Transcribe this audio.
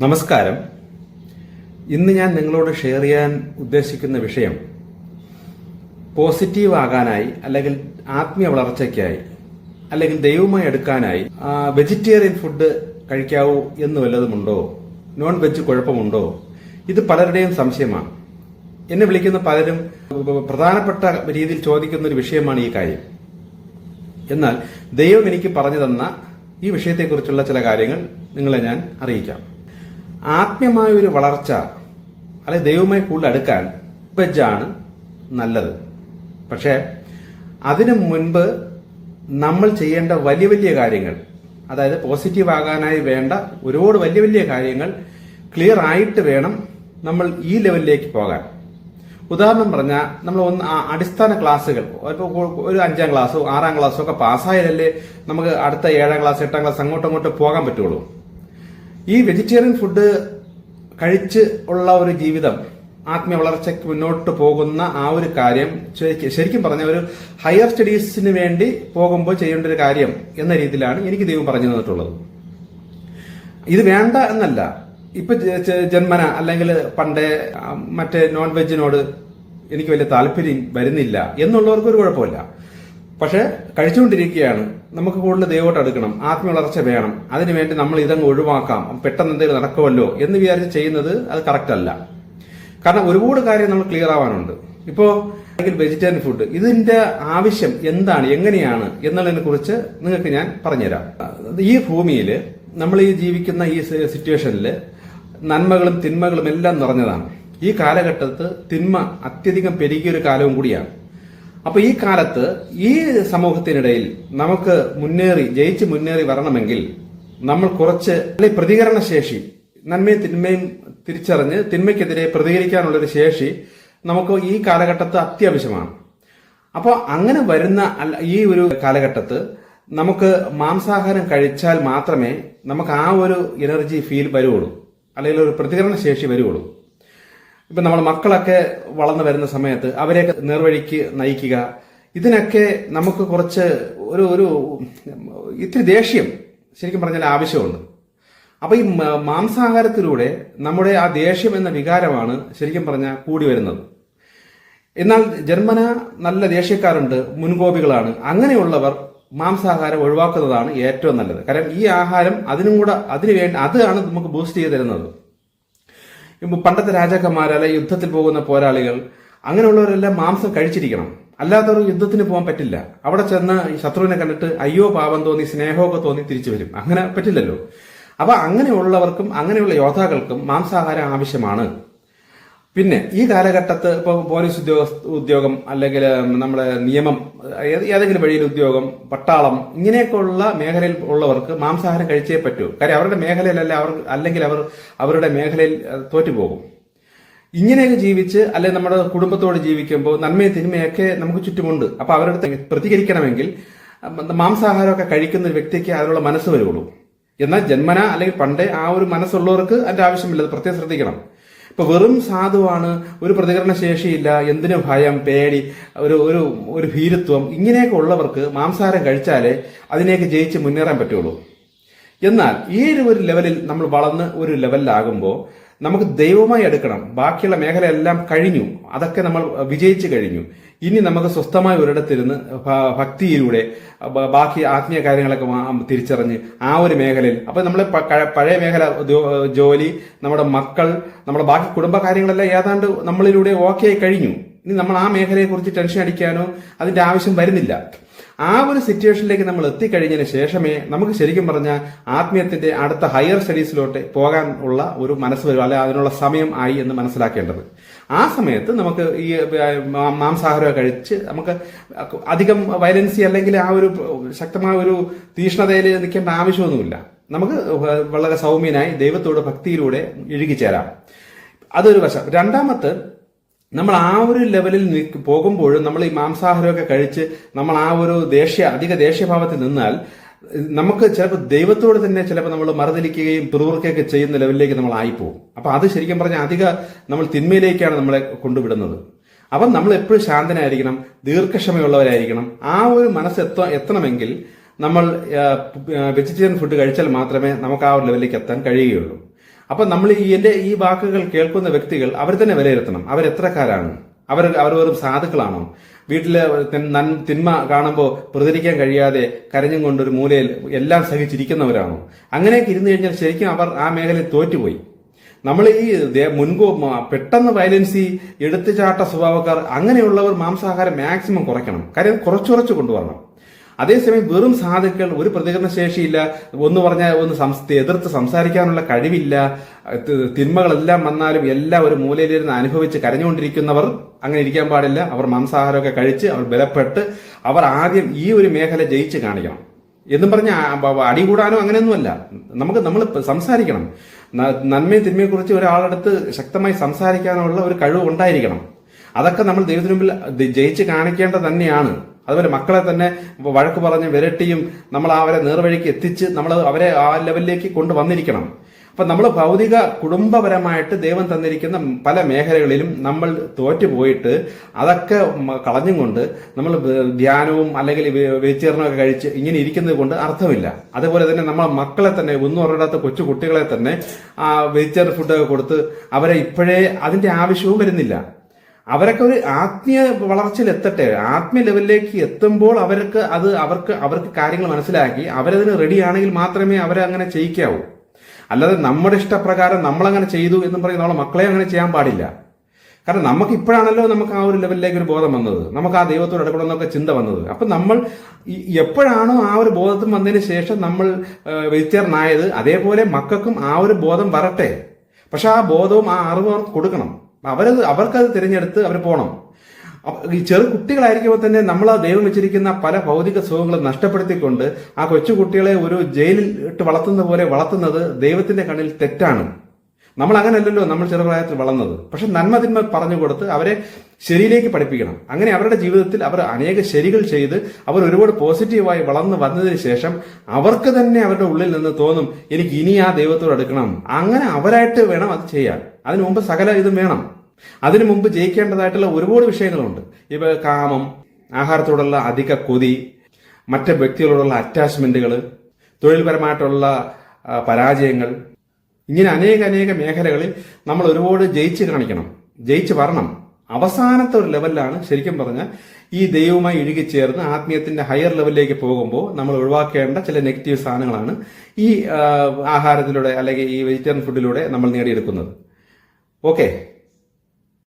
നമസ്കാരം. ഇന്ന് ഞാൻ നിങ്ങളോട് ഷെയർ ചെയ്യാൻ ഉദ്ദേശിക്കുന്ന വിഷയം പോസിറ്റീവ് ആകാനായി അല്ലെങ്കിൽ ആത്മീയ വളർച്ചയ്ക്കായി അല്ലെങ്കിൽ ദൈവമായി എടുക്കാനായി വെജിറ്റേറിയൻ ഫുഡ് കഴിക്കാവൂ എന്ന് വല്ലതുമുണ്ടോ? നോൺ വെജ് കുഴപ്പമുണ്ടോ? ഇത് പലരുടെയും സംശയമാണ്. എന്നെ വിളിക്കുന്ന പലരും പ്രധാനപ്പെട്ട രീതിയിൽ ചോദിക്കുന്ന ഒരു വിഷയമാണ് ഈ കാര്യം. എന്നാൽ ദൈവം എനിക്ക് പറഞ്ഞു തന്ന ഈ വിഷയത്തെക്കുറിച്ചുള്ള ചില കാര്യങ്ങൾ നിങ്ങളെ ഞാൻ അറിയിക്കാം. ആത്മീയമായ ഒരു വളർച്ച അല്ലെ ദൈവമായി കൂടുതൽ അടുക്കാൻ വെജാണ് നല്ലത്. പക്ഷേ അതിനു മുൻപ് നമ്മൾ ചെയ്യേണ്ട വലിയ വലിയ കാര്യങ്ങൾ അതായത് പോസിറ്റീവ് ആകാനായി വേണ്ട ഒരുപാട് വലിയ വലിയ കാര്യങ്ങൾ ക്ലിയർ ആയിട്ട് വേണം നമ്മൾ ഈ ലെവലിലേക്ക് പോകാൻ. ഉദാഹരണം പറഞ്ഞാൽ നമ്മൾ ഒന്ന് അടിസ്ഥാന ക്ലാസ്സുകൾ ഇപ്പോൾ ഒരു അഞ്ചാം ക്ലാസ്സോ ആറാം ക്ലാസ്സോ ഒക്കെ പാസ്സായാലല്ലേ നമുക്ക് അടുത്ത ഏഴാം ക്ലാസ് എട്ടാം ക്ലാസ് അങ്ങോട്ടും അങ്ങോട്ട് പോകാൻ പറ്റുള്ളൂ. ഈ വെജിറ്റേറിയൻ ഫുഡ് കഴിച്ച് ഉള്ള ഒരു ജീവിതം ആത്മീയ വളർച്ചയ്ക്ക് മുന്നോട്ട് പോകുന്ന ആ ഒരു കാര്യം ശരിക്കും പറഞ്ഞ ഒരു ഹയർ സ്റ്റഡീസിന് വേണ്ടി പോകുമ്പോൾ ചെയ്യേണ്ട ഒരു കാര്യം എന്ന രീതിയിലാണ് എനിക്ക് ദൈവം പറഞ്ഞു തന്നിട്ടുള്ളത്. ഇത് വേണ്ട എന്നല്ല. ഇപ്പൊ ജന്മന അല്ലെങ്കിൽ പണ്ടേ മറ്റേ നോൺ വെജിനോട് എനിക്ക് വലിയ താല്പര്യം വരുന്നില്ല എന്നുള്ളവർക്ക് ഒരു കുഴപ്പമില്ല. പക്ഷെ കഴിച്ചുകൊണ്ടിരിക്കുകയാണ്. നമുക്ക് കൂടുതൽ ദൈവമായിട്ട് അടുക്കണം. ആത്മീയ വളർച്ച വേണം അതിനുവേണ്ടി നമ്മൾ ഇതങ്ങ് ഒഴിവാക്കാം. പെട്ടെന്ന് എന്തെങ്കിലും നടക്കുമല്ലോ എന്ന് വിചാരിച്ച് ചെയ്യുന്നത് അത് കറക്റ്റ് അല്ല. കാരണം ഒരുപാട് കാര്യം നമ്മൾ ക്ലിയർ ആവാനുണ്ട്. ഇപ്പോ അല്ലെങ്കിൽ വെജിറ്റേറിയൻ ഫുഡ് ഇതിന്റെ ആവശ്യം എന്താണ് എങ്ങനെയാണ് എന്നുള്ളതിനെ കുറിച്ച് നിങ്ങൾക്ക് ഞാൻ പറഞ്ഞുതരാം. ഈ ഭൂമിയിൽ നമ്മൾ ഈ ജീവിക്കുന്ന ഈ സിറ്റുവേഷനിൽ നന്മകളും തിന്മകളും എല്ലാം നിറഞ്ഞതാണ്. ഈ കാലഘട്ടത്ത് തിന്മ അത്യധികം പെരുകിയ ഒരു കാലവും കൂടിയാണ്. അപ്പൊ ഈ കാലത്ത് ഈ സമൂഹത്തിനിടയിൽ നമുക്ക് മുന്നേറി ജയിച്ച് മുന്നേറി വരണമെങ്കിൽ നമ്മൾ കുറച്ച് പ്രതികരണ ശേഷി നന്മയും തിന്മയും തിരിച്ചറിഞ്ഞ് തിന്മയ്ക്കെതിരെ പ്രതികരിക്കാനുള്ള ഒരു ശേഷി നമുക്ക് ഈ കാലഘട്ടത്ത് അത്യാവശ്യമാണ്. അപ്പോൾ അങ്ങനെ വരുന്ന ഈ ഒരു കാലഘട്ടത്ത് നമുക്ക് മാംസാഹാരം കഴിച്ചാൽ മാത്രമേ നമുക്ക് ആ ഒരു എനർജി ഫീൽ വരുവുള്ളൂ. അല്ലെങ്കിൽ ഒരു പ്രതികരണ ശേഷി വരുള്ളൂ ഇപ്പൊ നമ്മൾ മക്കളൊക്കെ വളർന്നു വരുന്ന സമയത്ത് അവരെയൊക്കെ നേർവഴിക്ക് നയിക്കുക. ഇതിനൊക്കെ നമുക്ക് കുറച്ച് ഒരു ഒരു ഇത്തിരി ദേഷ്യം ശരിക്കും പറഞ്ഞാൽ ആവശ്യമുണ്ട്. അപ്പോൾ ഈ മാംസാഹാരത്തിലൂടെ നമ്മുടെ ആ ദേഷ്യം എന്ന വികാരമാണ് ശരിക്കും പറഞ്ഞാൽ കൂടി വരുന്നത്. എന്നാൽ ജന്മന നല്ല ദേഷ്യക്കാരുണ്ട് മുൻകോപികളാണ്. അങ്ങനെയുള്ളവർ മാംസാഹാരം ഒഴിവാക്കുന്നതാണ് ഏറ്റവും നല്ലത്. കാരണം ഈ ആഹാരം അതിനും കൂടെ അതിനു വേണ്ടി അതാണ് നമുക്ക് ബൂസ്റ്റ് ചെയ്ത് തരുന്നത്. പണ്ടത്തെ രാജാക്കന്മാർ അല്ലെ യുദ്ധത്തിൽ പോകുന്ന പോരാളികൾ അങ്ങനെയുള്ളവരെല്ലാം മാംസം കഴിച്ചിരിക്കണം. അല്ലാത്തവർ യുദ്ധത്തിന് പോകാൻ പറ്റില്ല. അവിടെ ചെന്ന് ശത്രുവിനെ കണ്ടിട്ട് അയ്യോ പാപം തോന്നി സ്നേഹമൊക്കെ തോന്നി തിരിച്ചു വരും. അങ്ങനെ പറ്റില്ലല്ലോ. അപ്പൊ അങ്ങനെയുള്ളവർക്കും അങ്ങനെയുള്ള യോദ്ധാക്കൾക്കും മാംസാഹാരം ആവശ്യമാണ്. പിന്നെ ഈ കാലഘട്ടത്ത് ഇപ്പൊ പോലീസ് ഉദ്യോഗ ഉദ്യോഗം അല്ലെങ്കിൽ നമ്മുടെ നിയമം ഏത് ഏതെങ്കിലും വഴിയിൽ ഉദ്യോഗം പട്ടാളം ഇങ്ങനെയൊക്കെയുള്ള മേഖലയിൽ ഉള്ളവർക്ക് മാംസാഹാരം കഴിച്ചേ പറ്റൂ. കാര്യം അവരുടെ മേഖലയിലല്ല അവർ അല്ലെങ്കിൽ അവർ അവരുടെ മേഖലയിൽ തോറ്റുപോകും. ഇങ്ങനെയൊക്കെ ജീവിച്ച് അല്ലെ നമ്മുടെ കുടുംബത്തോട് ജീവിക്കുമ്പോൾ നന്മയും തിന്മയൊക്കെ നമുക്ക് ചുറ്റുമുണ്ട്. അപ്പൊ അവരുടെ പ്രതികരിക്കണമെങ്കിൽ മാംസാഹാരമൊക്കെ കഴിക്കുന്ന ഒരു വ്യക്തിക്ക് അതിനുള്ള മനസ്സ് വരുള്ളൂ. എന്നാൽ ജന്മന അല്ലെങ്കിൽ പണ്ടേ ആ ഒരു മനസ്സുള്ളവർക്ക് അതിന്റെ ആവശ്യമില്ല പ്രത്യേകം ശ്രദ്ധിക്കണം. ഇപ്പൊ വെറും സാധുവാണ് ഒരു പ്രതികരണ ശേഷിയില്ല എന്തിനു ഭയം പേടി ഒരു ഒരു ഒരു ഭീരുത്വം ഇങ്ങനെയൊക്കെ ഉള്ളവർക്ക് മാംസാരം കഴിച്ചാലേ അതിനെയൊക്കെ ജയിച്ച് മുന്നേറാൻ പറ്റുള്ളൂ. എന്നാൽ ഈ ഒരു ലെവലിൽ നമ്മൾ വളർന്ന് ഒരു ലെവലിലാകുമ്പോൾ നമുക്ക് ദൈവമായി എടുക്കണം ബാക്കിയുള്ള മേഖലയെല്ലാം കഴിഞ്ഞു. അതൊക്കെ നമ്മൾ വിജയിച്ചു കഴിഞ്ഞു. ഇനി നമുക്ക് സ്വസ്ഥമായ ഒരിടത്തിരുന്ന് ഭക്തിയിലൂടെ ബാക്കി ആത്മീയ കാര്യങ്ങളൊക്കെ തിരിച്ചറിഞ്ഞ് ആ ഒരു മേഖലയിൽ അപ്പൊ നമ്മളെ പഴയ മേഖല ജോലി നമ്മുടെ മക്കൾ നമ്മുടെ ബാക്കി കുടുംബ കാര്യങ്ങളെല്ലാം ഏതാണ്ട് നമ്മളിലൂടെ ഓക്കെ ആയി കഴിഞ്ഞു. ഇനി നമ്മൾ ആ മേഖലയെ കുറിച്ച് ടെൻഷൻ അടിക്കാനോ അതിന്റെ ആവശ്യം വരുന്നില്ല. ആ ഒരു സിറ്റുവേഷനിലേക്ക് നമ്മൾ എത്തിക്കഴിഞ്ഞതിന് ശേഷമേ നമുക്ക് ശരിക്കും പറഞ്ഞാൽ ആത്മീയത്തിന്റെ അടുത്ത ഹയർ സ്റ്റഡീസിലോട്ട് പോകാൻ ഉള്ള ഒരു മനസ്സ് വരും അല്ലെ അതിനുള്ള സമയം ആയി എന്ന് മനസ്സിലാക്കേണ്ടത്. ആ സമയത്ത് നമുക്ക് ഈ മാംസാഹാരം കഴിച്ച് നമുക്ക് അധികം വയലൻസി അല്ലെങ്കിൽ ആ ഒരു ശക്തമായ ഒരു തീഷ്ണതയിൽ നിൽക്കേണ്ട ആവശ്യമൊന്നുമില്ല. നമുക്ക് വളരെ സൗമ്യനായി ദൈവത്തോട് ഭക്തിയിലൂടെ ഇഴുകിച്ചേരാം. അതൊരു വശം. രണ്ടാമത്തെ നമ്മൾ ആ ഒരു ലെവലിൽ പോകുമ്പോൾ നമ്മൾ ഈ മാംസാഹാരമൊക്കെ കഴിച്ച് നമ്മൾ ആ ഒരു ദേഷ്യ അധിക ദേഷ്യഭാവത്തിൽ നിന്നാൽ നമുക്ക് ചിലപ്പോൾ ദൈവത്തോട് തന്നെ ചിലപ്പോൾ നമ്മൾ മറുതലിക്കുകയും പിറുവിറുക്കുകയൊക്കെ ചെയ്യുന്ന ലെവലിലേക്ക് നമ്മൾ ആയിപ്പോകും. അപ്പൊ അത് ശരിക്കും പറഞ്ഞാൽ അധിക നമ്മൾ തിന്മയിലേക്കാണ് നമ്മളെ കൊണ്ടുവിടുന്നത്. അപ്പം നമ്മൾ എപ്പോഴും ശാന്തനായിരിക്കണം ദീർഘക്ഷമയുള്ളവരായിരിക്കണം. ആ ഒരു മനസ്സ് എത്ത എത്തണമെങ്കിൽ നമ്മൾ വെജിറ്റേറിയൻ ഫുഡ് കഴിച്ചാൽ മാത്രമേ നമുക്ക് ആ ഒരു ലെവലിലേക്ക് എത്താൻ കഴിയുകയുള്ളൂ. അപ്പൊ നമ്മൾ ഈ എന്റെ ഈ വാക്കുകൾ കേൾക്കുന്ന വ്യക്തികൾ അവർ തന്നെ വിലയിരുത്തണം. അവരെത്രക്കാരാണ് അവർ അവർ വെറും സാധുക്കളാണോ? വീട്ടിൽ തിന്മ കാണുമ്പോൾ പ്രതികരിക്കാൻ കഴിയാതെ കരഞ്ഞും കൊണ്ടൊരു മൂലയിൽ എല്ലാം സഹിച്ചിരിക്കുന്നവരാണോ? അങ്ങനെയൊക്കെ ഇരുന്നു കഴിഞ്ഞാൽ ശരിക്കും അവർ ആ മേഖലയിൽ തോറ്റുപോയി. നമ്മൾ ഈ മുൻകോ പെട്ടെന്ന് വയലൻസി എടുത്തുചാട്ട സ്വഭാവക്കാർ അങ്ങനെയുള്ളവർ മാംസാഹാരം മാക്സിമം കുറയ്ക്കണം. കാര്യം കുറച്ചു കുറച്ച് കൊണ്ടുവരണം. അതേസമയം വെറും സാധുക്കൾ ഒരു പ്രതികരണ ശേഷിയില്ല ഒന്ന് പറഞ്ഞാൽ ഒന്ന് എതിർത്ത് സംസാരിക്കാനുള്ള കഴിവില്ല തിന്മകളെല്ലാം വന്നാലും എല്ലാം ഒരു മൂലയിലിരുന്ന് അനുഭവിച്ച് കരഞ്ഞുകൊണ്ടിരിക്കുന്നവർ അങ്ങനെ ഇരിക്കാൻ പാടില്ല. അവർ മാംസാഹാരമൊക്കെ കഴിച്ച് അവർ ബലപ്പെട്ട് അവർ ആദ്യം ഈ ഒരു മേഖല ജയിച്ച് കാണിക്കണം. എന്നും പറഞ്ഞ അടി കൂടാനോ അങ്ങനെയൊന്നുമല്ല. നമുക്ക് നമ്മൾ സംസാരിക്കണം. നന്മയും തിന്മയെ കുറിച്ച് ഒരാളടുത്ത് ശക്തമായി സംസാരിക്കാനുള്ള ഒരു കഴിവ് ഉണ്ടായിരിക്കണം. അതൊക്കെ നമ്മൾ ദൈവത്തിന് മുമ്പിൽ ജയിച്ച് കാണിക്കേണ്ടത് തന്നെയാണ്. അതുപോലെ മക്കളെ തന്നെ വഴക്ക് പറഞ്ഞ് വിരട്ടിയും നമ്മൾ അവരെ നേർവഴിക്ക് എത്തിച്ച് നമ്മൾ അവരെ ആ ലെവലിലേക്ക് കൊണ്ടുവന്നിരിക്കണം. അപ്പൊ നമ്മൾ ഭൗതിക കുടുംബപരമായിട്ട് ദൈവം തന്നിരിക്കുന്ന പല മേഖലകളിലും നമ്മൾ തോറ്റുപോയിട്ട് അതൊക്കെ കളഞ്ഞും കൊണ്ട് നമ്മൾ ധ്യാനവും അല്ലെങ്കിൽ വെജിറ്റേറിയനൊക്കെ കഴിച്ച് ഇങ്ങനെ ഇരിക്കുന്നത് കൊണ്ട് അർത്ഥമില്ല. അതുപോലെ തന്നെ നമ്മളെ മക്കളെ തന്നെ ഒന്നും അറിയാത്ത കൊച്ചു കുട്ടികളെ തന്നെ വെജിറ്റേറിയൻ ഫുഡൊക്കെ കൊടുത്ത് അവരെ ഇപ്പോഴേ അതിന്റെ ആവശ്യവും വരുന്നില്ല. അവരൊക്കെ ഒരു ആത്മീയ വളർച്ചയിൽ എത്തട്ടെ. ആത്മീയ ലെവലിലേക്ക് എത്തുമ്പോൾ അവർക്ക് അത് അവർക്ക് അവർക്ക് കാര്യങ്ങൾ മനസ്സിലാക്കി അവരതിന് റെഡി ആണെങ്കിൽ മാത്രമേ അവരെ അങ്ങനെ ചെയ്യിക്കാവൂ. അല്ലാതെ നമ്മുടെ ഇഷ്ടപ്രകാരം നമ്മളങ്ങനെ ചെയ്തു എന്നും പറഞ്ഞ് നമ്മളെ മക്കളെ അങ്ങനെ ചെയ്യാൻ പാടില്ല. കാരണം നമുക്ക് ഇപ്പോഴാണല്ലോ നമുക്ക് ആ ഒരു ലെവലിലേക്ക് ഒരു ബോധം വന്നത്. നമുക്ക് ആ ദൈവത്തോട് ഇടപെടണം എന്നൊക്കെ ചിന്ത വന്നത്. അപ്പൊ നമ്മൾ എപ്പോഴാണോ ആ ഒരു ബോധത്തിൽ വന്നതിന് ശേഷം നമ്മൾ വെജിറ്റേറിയൻ ആയത് അതേപോലെ മക്കൾക്കും ആ ഒരു ബോധം വരട്ടെ. പക്ഷെ ആ ബോധവും ആ അറിവും കൊടുക്കണം. അവരത് അവർക്കത് തിരഞ്ഞെടുത്ത് അവർ പോകണം ഈ ചെറു കുട്ടികളായിരിക്കുമ്പോൾ തന്നെ നമ്മൾ ദൈവം വെച്ചിരിക്കുന്ന പല ഭൗതിക സുഖങ്ങളും നഷ്ടപ്പെടുത്തിക്കൊണ്ട് ആ കൊച്ചു കുട്ടികളെ ഒരു ജയിലിൽ ഇട്ട് വളർത്തുന്ന പോലെ വളർത്തുന്നത് ദൈവത്തിന്റെ കണ്ണിൽ തെറ്റാണ്. നമ്മൾ അങ്ങനെയല്ലല്ലോ നമ്മൾ ചെറുപ്രായത്തിൽ വളർന്നത്. പക്ഷെ നന്മ തിന്മ പറഞ്ഞു കൊടുത്ത് അവരെ ശരിയിലേക്ക് പഠിപ്പിക്കണം. അങ്ങനെ അവരുടെ ജീവിതത്തിൽ അവർ അനേക ശരികൾ ചെയ്ത് അവർ ഒരുപാട് പോസിറ്റീവായി വളർന്നു വന്നതിന് ശേഷം അവർക്ക് തന്നെ അവരുടെ ഉള്ളിൽ നിന്ന് തോന്നും എനിക്ക് ഇനി ആ ദൈവത്തോട് എടുക്കണം അങ്ങനെ അവരായിട്ട് വേണം അത് ചെയ്യാൻ. അതിനു മുമ്പ് സകല ഇതും വേണം. അതിനു മുമ്പ് ജയിക്കേണ്ടതായിട്ടുള്ള ഒരുപാട് വിഷയങ്ങളുണ്ട്. ഇവ കാമം ആഹാരത്തോടുള്ള അധിക കൊതി മറ്റ് വ്യക്തികളോടുള്ള അറ്റാച്ച്മെന്റുകൾ തൊഴിൽപരമായിട്ടുള്ള പരാജയങ്ങൾ. ഇങ്ങനെ അനേക അനേക മേഖലകളിൽ നമ്മൾ ഒരുപാട് ജയിച്ച് കാണിക്കണം. ജയിച്ച് വരണം. അവസാനത്തെ ഒരു ലെവലിലാണ് ശരിക്കും പറഞ്ഞാൽ ഈ ദൈവവുമായി ഇഴുകിച്ചേർന്ന് ആത്മീയത്തിന്റെ ഹയർ ലെവലിലേക്ക് പോകുമ്പോൾ നമ്മൾ ഒഴിവാക്കേണ്ട ചില നെഗറ്റീവ് സാധനങ്ങളാണ് ഈ ആഹാരത്തിലൂടെ അല്ലെങ്കിൽ ഈ വെജിറ്റേറിയൻ ഫുഡിലൂടെ നമ്മൾ നേടിയെടുക്കുന്നത്. ഓക്കെ